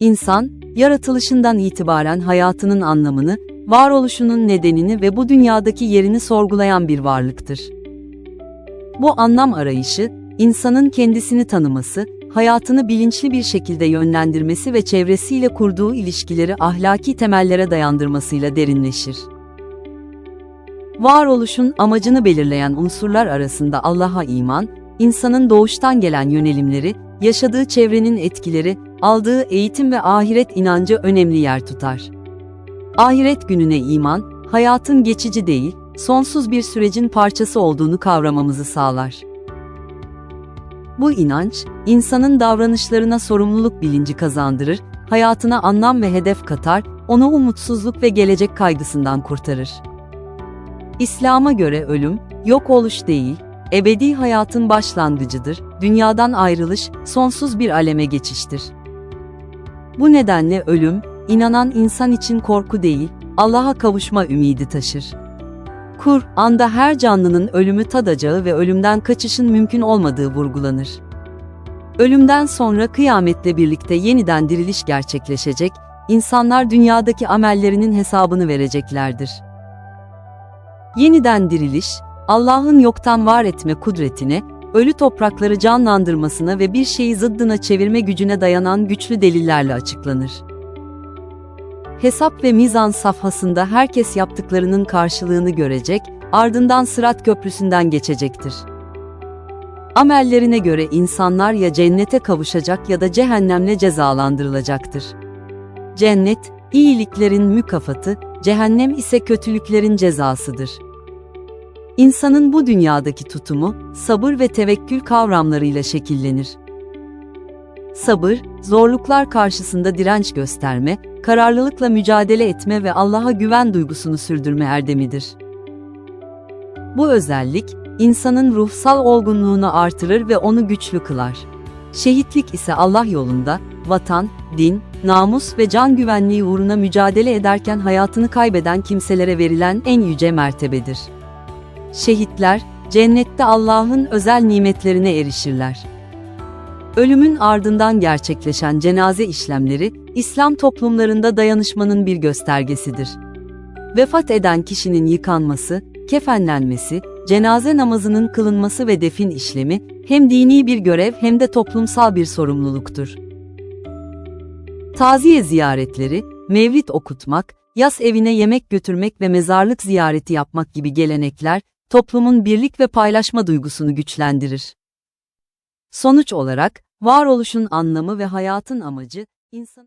İnsan, yaratılışından itibaren hayatının anlamını, varoluşunun nedenini ve bu dünyadaki yerini sorgulayan bir varlıktır. Bu anlam arayışı, insanın kendisini tanıması, hayatını bilinçli bir şekilde yönlendirmesi ve çevresiyle kurduğu ilişkileri ahlaki temellere dayandırmasıyla derinleşir. Varoluşun amacını belirleyen unsurlar arasında Allah'a iman, insanın doğuştan gelen yönelimleri, yaşadığı çevrenin etkileri, aldığı eğitim ve ahiret inancı önemli yer tutar. Ahiret gününe iman, hayatın geçici değil, sonsuz bir sürecin parçası olduğunu kavramamızı sağlar. Bu inanç, insanın davranışlarına sorumluluk bilinci kazandırır, hayatına anlam ve hedef katar, onu umutsuzluk ve gelecek kaygısından kurtarır. İslam'a göre ölüm, yok oluş değil, ebedi hayatın başlangıcıdır, dünyadan ayrılış, sonsuz bir aleme geçiştir. Bu nedenle ölüm, inanan insan için korku değil, Allah'a kavuşma ümidi taşır. Kur'an'da her canlının ölümü tadacağı ve ölümden kaçışın mümkün olmadığı vurgulanır. Ölümden sonra kıyametle birlikte yeniden diriliş gerçekleşecek, insanlar dünyadaki amellerinin hesabını vereceklerdir. Yeniden diriliş, Allah'ın yoktan var etme kudretine, ölü toprakları canlandırmasına ve bir şeyi zıddına çevirme gücüne dayanan güçlü delillerle açıklanır. Hesap ve mizan safhasında herkes yaptıklarının karşılığını görecek, ardından Sırat Köprüsü'nden geçecektir. Amellerine göre insanlar ya cennete kavuşacak ya da cehennemle cezalandırılacaktır. Cennet, iyiliklerin mükafatı, cehennem ise kötülüklerin cezasıdır. İnsanın bu dünyadaki tutumu, sabır ve tevekkül kavramlarıyla şekillenir. Sabır, zorluklar karşısında direnç gösterme, kararlılıkla mücadele etme ve Allah'a güven duygusunu sürdürme erdemidir. Bu özellik, insanın ruhsal olgunluğunu artırır ve onu güçlü kılar. Şehitlik ise Allah yolunda, vatan, din, namus ve can güvenliği uğruna mücadele ederken hayatını kaybeden kimselere verilen en yüce mertebedir. Şehitler, cennette Allah'ın özel nimetlerine erişirler. Ölümün ardından gerçekleşen cenaze işlemleri, İslam toplumlarında dayanışmanın bir göstergesidir. Vefat eden kişinin yıkanması, kefenlenmesi, cenaze namazının kılınması ve defin işlemi, hem dini bir görev hem de toplumsal bir sorumluluktur. Taziye ziyaretleri, mevlid okutmak, yas evine yemek götürmek ve mezarlık ziyareti yapmak gibi gelenekler, toplumun birlik ve paylaşma duygusunu güçlendirir. Sonuç olarak, varoluşun anlamı ve hayatın amacı, insan